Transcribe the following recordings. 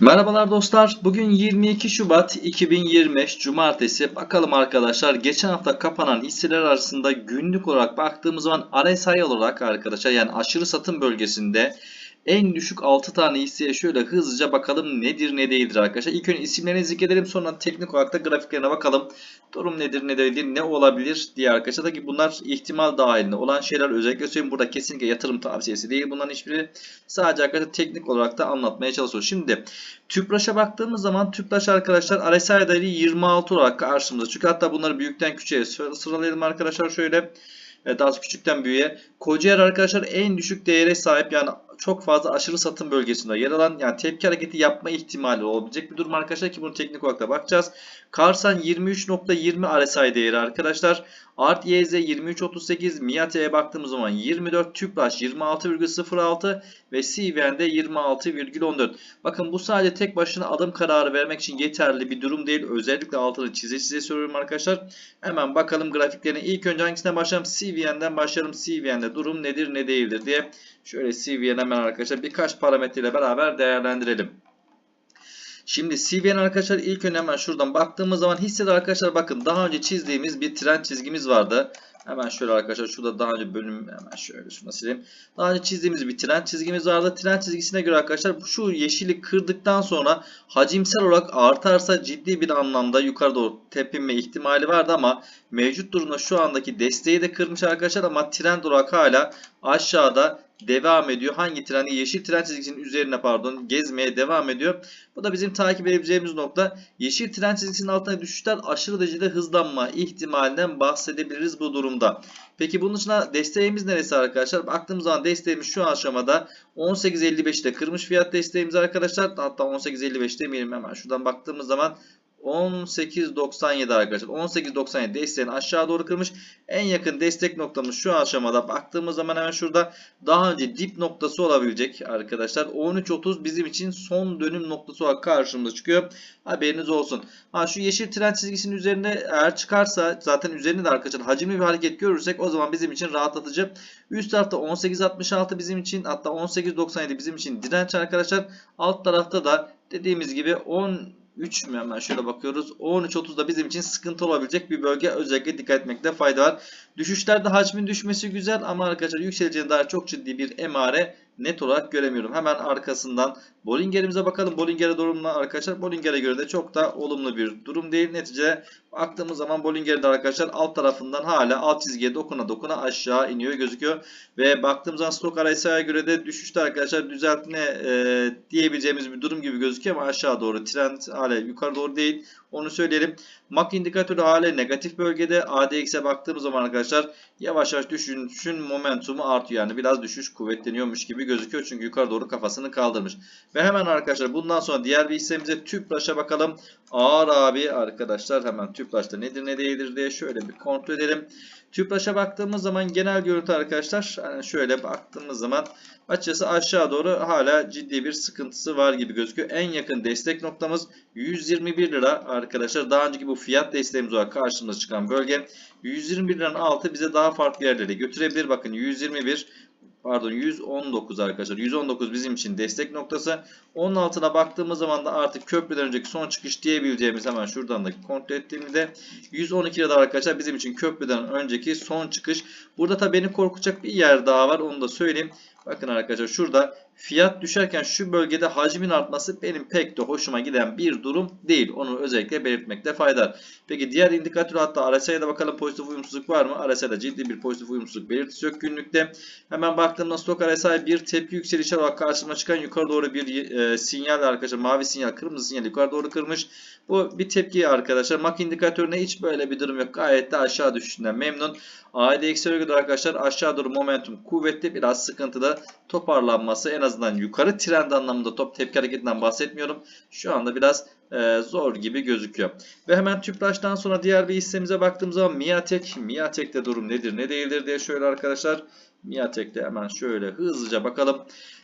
Merhabalar dostlar. Bugün 22 Şubat 2025 Cumartesi. Bakalım arkadaşlar geçen hafta kapanan hisseler arasında günlük olarak baktığımız zaman RSI olarak arkadaşlar yani aşırı satım bölgesinde en düşük 6 tane hisseye şöyle hızlıca bakalım nedir ne değildir arkadaşlar. İlk önce isimlerini zikredelim sonra teknik olarak da grafiklerine bakalım. Durum nedir ne değildir ne olabilir diye arkadaşlar. Tabii ki bunlar ihtimal dahilinde olan şeyler özellikle söyleyeyim. Burada kesinlikle yatırım tavsiyesi değil bunların hiçbiri. Sadece arkadaşlar teknik olarak da anlatmaya çalışıyoruz. Şimdi Tüpraş'a baktığımız zaman Tüpraş arkadaşlar RSI değeri 26 olarak karşımızda. Çünkü hatta bunları büyükten küçüğe sıralayalım arkadaşlar şöyle. Daha küçükten büyüğe. Kocaeli arkadaşlar en düşük değere sahip yani çok fazla aşırı satım bölgesinde yer alan yani tepki hareketi yapma ihtimali olabilecek bir durum arkadaşlar ki bunu teknik olarak da bakacağız. Karsan 23.20 RSI değeri arkadaşlar. Art YZ 23.38 Miate'ye baktığımız zaman 24 Tüpraş 26.06 ve CVN'de 26.14. Bakın bu sadece tek başına adım kararı vermek için yeterli bir durum değil. Özellikle altını çize çize söylüyorum arkadaşlar. Hemen bakalım grafiklerine. İlk önce hangisine başlayalım? CVN'den başlayalım. CVN'de durum nedir ne değildir diye. Şöyle CVN hemen arkadaşlar birkaç parametre ile beraber değerlendirelim. Şimdi CVN arkadaşlar ilk önce hemen şuradan baktığımız zaman hissede arkadaşlar bakın daha önce çizdiğimiz bir trend çizgimiz vardı. Hemen şöyle arkadaşlar şurada daha önce bölüm hemen şöyle şunu sileyim. Daha önce çizdiğimiz bir trend çizgimiz vardı. Trend çizgisine göre arkadaşlar şu yeşili kırdıktan sonra hacimsel olarak artarsa ciddi bir anlamda yukarı doğru tepinme ihtimali vardı ama mevcut durumda şu andaki desteği de kırmış arkadaşlar ama trend olarak hala aşağıda devam ediyor. Hangi trendi? Yeşil trend çizgisinin üzerine pardon gezmeye devam ediyor. Bu da bizim takip edebileceğimiz nokta. Yeşil trend çizgisinin altına düşüşler aşırı derecede hızlanma ihtimalinden bahsedebiliriz bu durumda. Peki bunun dışında desteğimiz neresi arkadaşlar? Baktığımız zaman desteğimiz şu aşamada 18.55'te kırmış fiyat desteğimiz arkadaşlar. Hatta 18.55 demeyelim hemen şuradan baktığımız zaman 18.97 arkadaşlar. 18.97 desteğini aşağı doğru kırmış. En yakın destek noktamız şu aşamada. Baktığımız zaman hemen şurada daha önce dip noktası olabilecek arkadaşlar. 13.30 bizim için son dönüm noktası olarak karşımıza çıkıyor. Haberiniz olsun. Ha şu yeşil trend çizgisinin üzerinde eğer çıkarsa zaten üzerinde de arkadaşlar hacimli bir hareket görürsek o zaman bizim için rahatlatıcı. Üst tarafta 18.66 bizim için hatta 18.97 bizim için direnç arkadaşlar. Alt tarafta da dediğimiz gibi 10 3 mü hemen şöyle bakıyoruz. 13.30 da bizim için sıkıntı olabilecek bir bölge. Özellikle dikkat etmekte fayda var. Düşüşlerde hacmin düşmesi güzel ama arkadaşlar yükseleceğine dair çok ciddi bir emare net olarak göremiyorum. Hemen arkasından Bollinger'imize bakalım. Bollinger'e durumla arkadaşlar. Bollinger'e göre de çok da olumlu bir durum değil. Netice baktığımız zaman Bollinger'de arkadaşlar alt tarafından hala alt çizgiye dokuna dokuna aşağı iniyor gözüküyor. Ve baktığımız zaman stok RSI'ye göre de düşüşte arkadaşlar düzeltme e, diyebileceğimiz bir durum gibi gözüküyor ama aşağı doğru trend hala yukarı doğru değil. Onu söyleyelim. MAC indikatörü hala negatif bölgede. ADX'e baktığımız zaman arkadaşlar yavaş yavaş düşüşün momentumu artıyor. Yani biraz düşüş kuvvetleniyormuş gibi gözüküyor. Çünkü yukarı doğru kafasını kaldırmış. Ve hemen arkadaşlar bundan sonra diğer bir hissemize Tüpraş'a bakalım. Ağır abi arkadaşlar hemen Tüpraş'ta nedir ne değildir diye şöyle bir kontrol edelim. Tüpraş'a baktığımız zaman genel görüntü arkadaşlar yani şöyle baktığımız zaman açıkçası aşağı doğru hala ciddi bir sıkıntısı var gibi gözüküyor. En yakın destek noktamız 121 lira arkadaşlar. Daha önceki bu fiyat desteğimiz olarak karşımıza çıkan bölge 121 liranın altı bize daha farklı yerlere götürebilir. Bakın 121 pardon 119 arkadaşlar. 119 bizim için destek noktası. Onun altına baktığımız zaman da artık köprüden önceki son çıkış diyebileceğimiz hemen şuradan da kontrol ettiğimde 112 lira arkadaşlar bizim için köprüden önceki son çıkış. Burada tabii beni korkacak bir yer daha var onu da söyleyeyim. Bakın arkadaşlar şurada fiyat düşerken şu bölgede hacmin artması benim pek de hoşuma giden bir durum değil. Onu özellikle belirtmekte fayda var. Peki diğer indikatör hatta RSI'ye de bakalım pozitif uyumsuzluk var mı? RSI'de ciddi bir pozitif uyumsuzluk belirtisi yok günlükte. Hemen baktığımda stok RSI bir tepki yükselişi olarak karşıma çıkan yukarı doğru bir e, sinyal arkadaşlar. Mavi sinyal, kırmızı sinyal yukarı doğru kırmış. Bu bir tepki arkadaşlar. MAC indikatörüne hiç böyle bir durum yok. Gayet de aşağı düşüşünden memnun. ADX'e göre arkadaşlar aşağı doğru momentum kuvvetli biraz sıkıntıda toparlanması en azından yukarı trend anlamında top tepki hareketinden bahsetmiyorum. Şu anda biraz e, zor gibi gözüküyor. Ve hemen Tüpraş'tan sonra diğer bir hissemize baktığımız zaman Miatek. Miatek'te durum nedir ne değildir diye şöyle arkadaşlar. Miatek'te hemen şöyle hızlıca bakalım.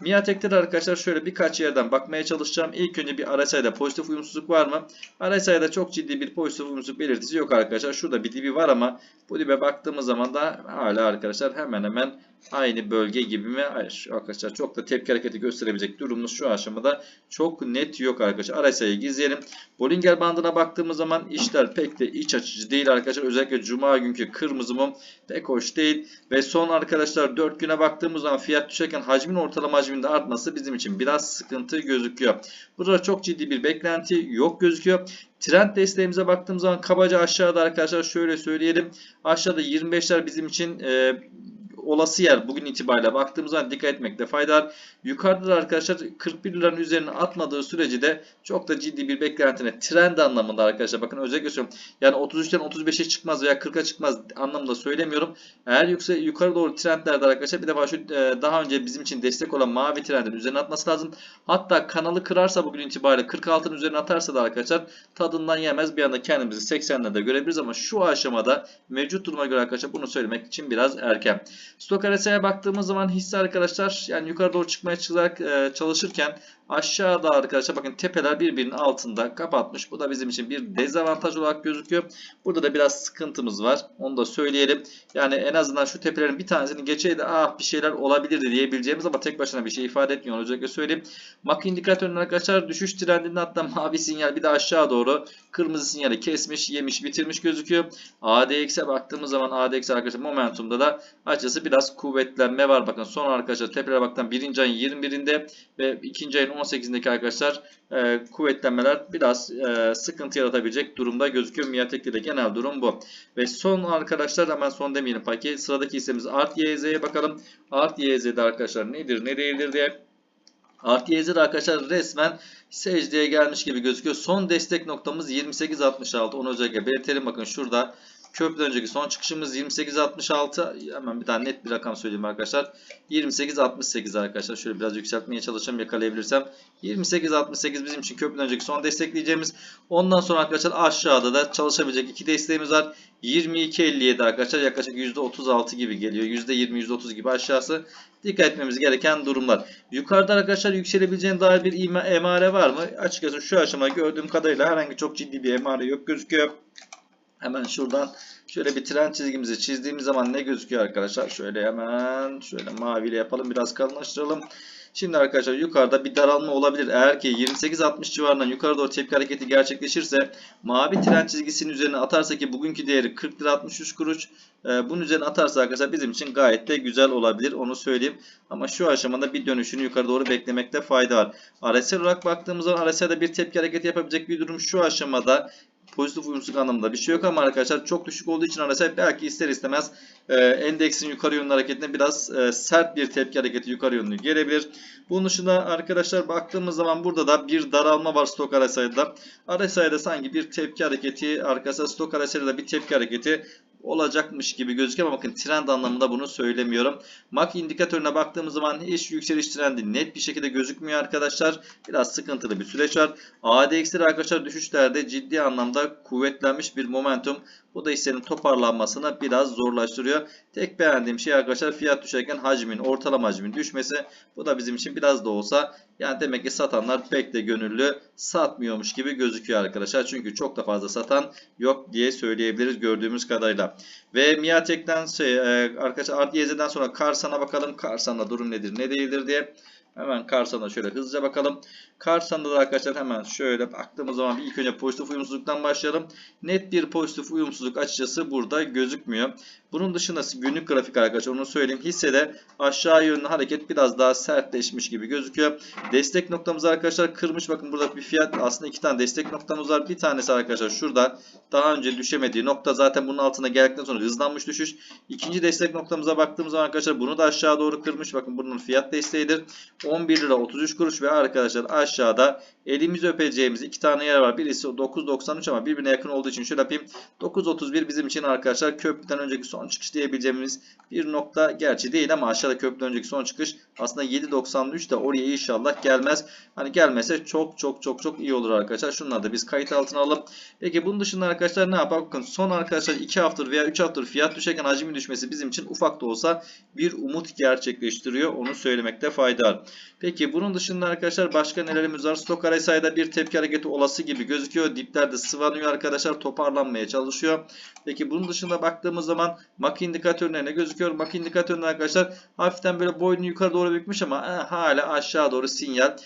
Miatek'te de arkadaşlar şöyle birkaç yerden bakmaya çalışacağım. İlk önce bir RSI'de pozitif uyumsuzluk var mı? RSI'de çok ciddi bir pozitif uyumsuzluk belirtisi yok arkadaşlar. Şurada bir dibi var ama bu dibe baktığımız zaman da hala arkadaşlar hemen hemen Aynı bölge gibi mi? Hayır arkadaşlar çok da tepki hareketi gösterebilecek durumumuz şu aşamada çok net yok arkadaşlar. RSI'yi gizleyelim. Bollinger bandına baktığımız zaman işler pek de iç açıcı değil arkadaşlar. Özellikle cuma günkü kırmızı mum pek hoş değil. Ve son arkadaşlar 4 güne baktığımız zaman fiyat düşerken hacmin ortalama hacminde artması bizim için biraz sıkıntı gözüküyor. Burada çok ciddi bir beklenti yok gözüküyor. Trend desteğimize baktığımız zaman kabaca aşağıda arkadaşlar şöyle söyleyelim. Aşağıda 25'ler bizim için e, olası yer bugün itibariyle baktığımız zaman dikkat etmekte fayda var. Yukarıda da arkadaşlar 41 liranın üzerine atmadığı sürece de çok da ciddi bir beklentine trend anlamında arkadaşlar bakın özellikle söylüyorum. Yani 33'ten 35'e çıkmaz veya 40'a çıkmaz anlamında söylemiyorum. Eğer yoksa yukarı doğru trendlerde arkadaşlar bir defa şu e, daha önce bizim için destek olan mavi trendin üzerine atması lazım. Hatta kanalı kırarsa bugün itibariyle 46'ın üzerine atarsa da arkadaşlar tadından yemez bir anda kendimizi 80'lerde görebiliriz ama şu aşamada mevcut duruma göre arkadaşlar bunu söylemek için biraz erken. Stok RSI'ye baktığımız zaman hisse arkadaşlar yani yukarı doğru çıkmaya e, çalışırken aşağıda arkadaşlar bakın tepeler birbirinin altında kapatmış. Bu da bizim için bir dezavantaj olarak gözüküyor. Burada da biraz sıkıntımız var. Onu da söyleyelim. Yani en azından şu tepelerin bir tanesini geçeydi ah bir şeyler olabilirdi diyebileceğimiz ama tek başına bir şey ifade etmiyor. Özellikle söyleyeyim. MAC indikatörünün arkadaşlar düşüş trendinde hatta mavi sinyal bir de aşağı doğru kırmızı sinyali kesmiş, yemiş, bitirmiş gözüküyor. ADX'e baktığımız zaman ADX arkadaşlar momentumda da açısı biraz kuvvetlenme var. Bakın son arkadaşlar tepelere baktan 1. ayın 21'inde ve 2. ayın 18'indeki arkadaşlar e, kuvvetlenmeler biraz e, sıkıntı yaratabilecek durumda gözüküyor. Miyatek'te de genel durum bu. Ve son arkadaşlar hemen son demeyelim paket. Sıradaki hissemiz Art YZ'ye bakalım. Art YZ'de arkadaşlar nedir ne değildir diye Artı YZ'de arkadaşlar resmen secdeye gelmiş gibi gözüküyor. Son destek noktamız 28.66. Onu özellikle belirtelim. Bakın şurada köprüden önceki son çıkışımız 28.66. Hemen bir tane net bir rakam söyleyeyim arkadaşlar. 28.68 arkadaşlar. Şöyle biraz yükseltmeye çalışacağım yakalayabilirsem. 28.68 bizim için köprüden önceki son destekleyeceğimiz. Ondan sonra arkadaşlar aşağıda da çalışabilecek iki desteğimiz var. 22.57 arkadaşlar yaklaşık %36 gibi geliyor. %20 %30 gibi aşağısı. Dikkat etmemiz gereken durumlar. Yukarıda arkadaşlar yükselebileceğine dair bir emare var mı? Açıkçası şu aşama gördüğüm kadarıyla herhangi çok ciddi bir emare yok gözüküyor. Hemen şuradan şöyle bir tren çizgimizi çizdiğimiz zaman ne gözüküyor arkadaşlar? Şöyle hemen şöyle maviyle yapalım biraz kalınlaştıralım. Şimdi arkadaşlar yukarıda bir daralma olabilir. Eğer ki 28-60 civarından yukarı doğru tepki hareketi gerçekleşirse mavi tren çizgisinin üzerine atarsa ki bugünkü değeri 40 lira 63 kuruş. E, bunun üzerine atarsa arkadaşlar bizim için gayet de güzel olabilir. Onu söyleyeyim. Ama şu aşamada bir dönüşünü yukarı doğru beklemekte fayda var. RSI olarak baktığımız zaman RSI'de bir tepki hareketi yapabilecek bir durum şu aşamada pozitif uyumsuzluk anlamında bir şey yok ama arkadaşlar çok düşük olduğu için RSI belki ister istemez e, endeksin yukarı yönlü hareketine biraz e, sert bir tepki hareketi yukarı yönlü gelebilir. Bunun dışında arkadaşlar baktığımız zaman burada da bir daralma var stok RSI'da. RSI'de sanki bir tepki hareketi arkasında stok RSI'de bir tepki hareketi olacakmış gibi gözüküyor ama bakın trend anlamında bunu söylemiyorum. MAC indikatörüne baktığımız zaman hiç yükseliş trendi net bir şekilde gözükmüyor arkadaşlar. Biraz sıkıntılı bir süreç var. ADX'de arkadaşlar düşüşlerde ciddi anlamda kuvvetlenmiş bir momentum. Bu da hissenin toparlanmasını biraz zorlaştırıyor. Tek beğendiğim şey arkadaşlar fiyat düşerken hacmin, ortalama hacmin düşmesi. Bu da bizim için biraz da olsa yani demek ki satanlar pek de gönüllü satmıyormuş gibi gözüküyor arkadaşlar. Çünkü çok da fazla satan yok diye söyleyebiliriz gördüğümüz kadarıyla. Ve Miatek'ten şey, e, arkadaşlar Art YZ'den sonra Karsan'a bakalım. Karsan'da durum nedir ne değildir diye. Hemen Karsan'a şöyle hızlıca bakalım. Karsan'da da arkadaşlar hemen şöyle baktığımız zaman ilk önce pozitif uyumsuzluktan başlayalım. Net bir pozitif uyumsuzluk açıkçası burada gözükmüyor. Bunun dışında günlük grafik arkadaşlar onu söyleyeyim. Hissede aşağı yönlü hareket biraz daha sertleşmiş gibi gözüküyor. Destek noktamız arkadaşlar kırmış. Bakın burada bir fiyat aslında iki tane destek noktamız var. Bir tanesi arkadaşlar şurada daha önce düşemediği nokta zaten bunun altına geldikten sonra hızlanmış düşüş. İkinci destek noktamıza baktığımız zaman arkadaşlar bunu da aşağı doğru kırmış. Bakın bunun fiyat desteğidir. 11 lira 33 kuruş ve arkadaşlar aşağıda elimizi öpeceğimiz iki tane yer var. Birisi 9.93 ama birbirine yakın olduğu için şöyle yapayım. 9.31 bizim için arkadaşlar köprüden önceki son çıkış diyebileceğimiz bir nokta. Gerçi değil ama aşağıda köprüden önceki son çıkış aslında 7.93 de oraya inşallah gelmez. Hani gelmese çok çok çok çok iyi olur arkadaşlar. Şunları da biz kayıt altına alalım. Peki bunun dışında arkadaşlar ne yapalım? Bakın son arkadaşlar 2 haftadır veya 3 haftadır fiyat düşerken hacmin düşmesi bizim için ufak da olsa bir umut gerçekleştiriyor. Onu söylemekte fayda var. Peki bunun dışında arkadaşlar başka nelerimiz var? Stok RSI'da bir tepki hareketi olası gibi gözüküyor. Diplerde sıvanıyor arkadaşlar. Toparlanmaya çalışıyor. Peki bunun dışında baktığımız zaman MAC indikatörüne ne gözüküyor? MAC indikatöründe arkadaşlar hafiften böyle boynunu yukarı doğru bükmüş ama eh, hala aşağı doğru sinyal.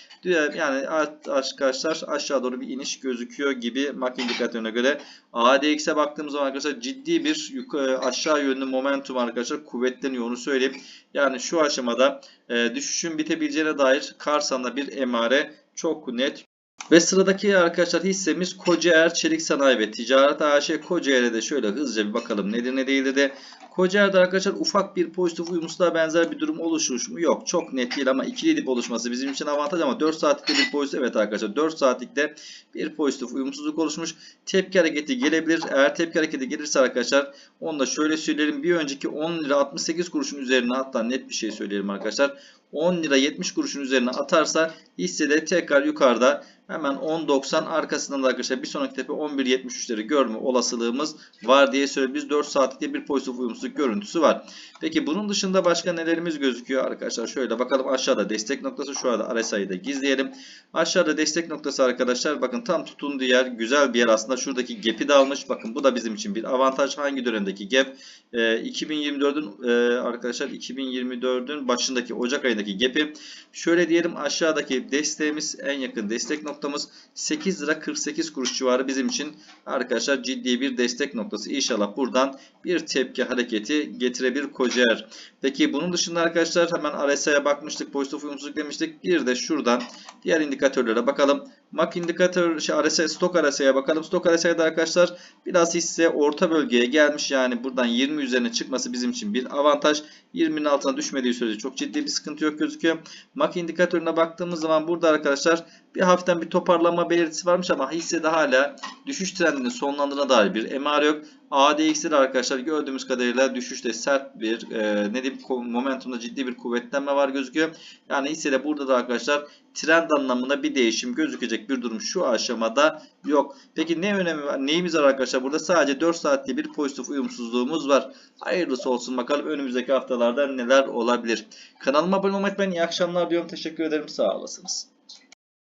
Yani arkadaşlar aşağı doğru bir iniş gözüküyor gibi MAC indikatörüne göre. ADX'e baktığımız zaman arkadaşlar ciddi bir yukarı, aşağı yönlü momentum arkadaşlar kuvvetleniyor onu söyleyeyim. Yani şu aşamada e, düşüşün bitebileceğine dair Karsan'da bir emare çok net. Ve sıradaki arkadaşlar hissemiz Kocaer Çelik Sanayi ve Ticaret AŞ Kocaer'e de şöyle hızlıca bir bakalım nedir ne değildir de Kocaer'de arkadaşlar ufak bir pozitif uyumsuzluğa benzer bir durum oluşmuş mu? Yok çok net değil ama ikili dip oluşması bizim için avantaj ama 4 saatlikte bir pozitif evet arkadaşlar 4 saatlikte bir pozitif uyumsuzluk oluşmuş. Tepki hareketi gelebilir. Eğer tepki hareketi gelirse arkadaşlar onu da şöyle söyleyelim. Bir önceki 10 lira 68 kuruşun üzerine hatta net bir şey söyleyelim arkadaşlar. 10 lira 70 kuruşun üzerine atarsa hissede tekrar yukarıda hemen 10.90 arkasından da arkadaşlar bir sonraki tepe 11.73'leri görme olasılığımız var diye söylüyoruz. 4 saatlikte bir pozitif uyumsuzluk görüntüsü var. Peki bunun dışında başka nelerimiz gözüküyor arkadaşlar? Şöyle bakalım aşağıda destek noktası şu anda RSI'yi da gizleyelim. Aşağıda destek noktası arkadaşlar bakın tam tutunduğu yer güzel bir yer aslında şuradaki gap'i de almış. Bakın bu da bizim için bir avantaj. Hangi dönemdeki gap? Ee, 2024'ün e, arkadaşlar 2024'ün başındaki Ocak ayındaki gap'i. Şöyle diyelim aşağıdaki desteğimiz en yakın destek noktamız 8 lira 48 kuruş civarı bizim için arkadaşlar ciddi bir destek noktası. İnşallah buradan bir tepki hareketi getirebilir Kocaer. Peki bunun dışında arkadaşlar hemen RSI'ye bakmıştık. Pozitif uyumsuzluk demiştik. Bir de şuradan diğer indikatörlere bakalım. MAC indikatör şey RSI stok RSI'ye bakalım. Stok RSI'de arkadaşlar biraz hisse orta bölgeye gelmiş. Yani buradan 20 üzerine çıkması bizim için bir avantaj. 20'nin altına düşmediği sürece çok ciddi bir sıkıntı yok gözüküyor. MAC indikatörüne baktığımız zaman burada arkadaşlar bir hafiften bir toparlanma belirtisi varmış ama hissede hala düşüş trendinin sonlandığına dair bir emare yok. ADX'de de arkadaşlar gördüğümüz kadarıyla düşüşte sert bir e, ne diyeyim momentumda ciddi bir kuvvetlenme var gözüküyor. Yani hissede burada da arkadaşlar trend anlamında bir değişim gözükecek bir durum şu aşamada yok. Peki ne önemi var? Neyimiz var arkadaşlar? Burada sadece 4 saatte bir pozitif uyumsuzluğumuz var. Hayırlısı olsun bakalım önümüzdeki haftalarda neler olabilir. Kanalıma abone olmayı unutmayın. İyi akşamlar diyorum. Teşekkür ederim. Sağ olasınız.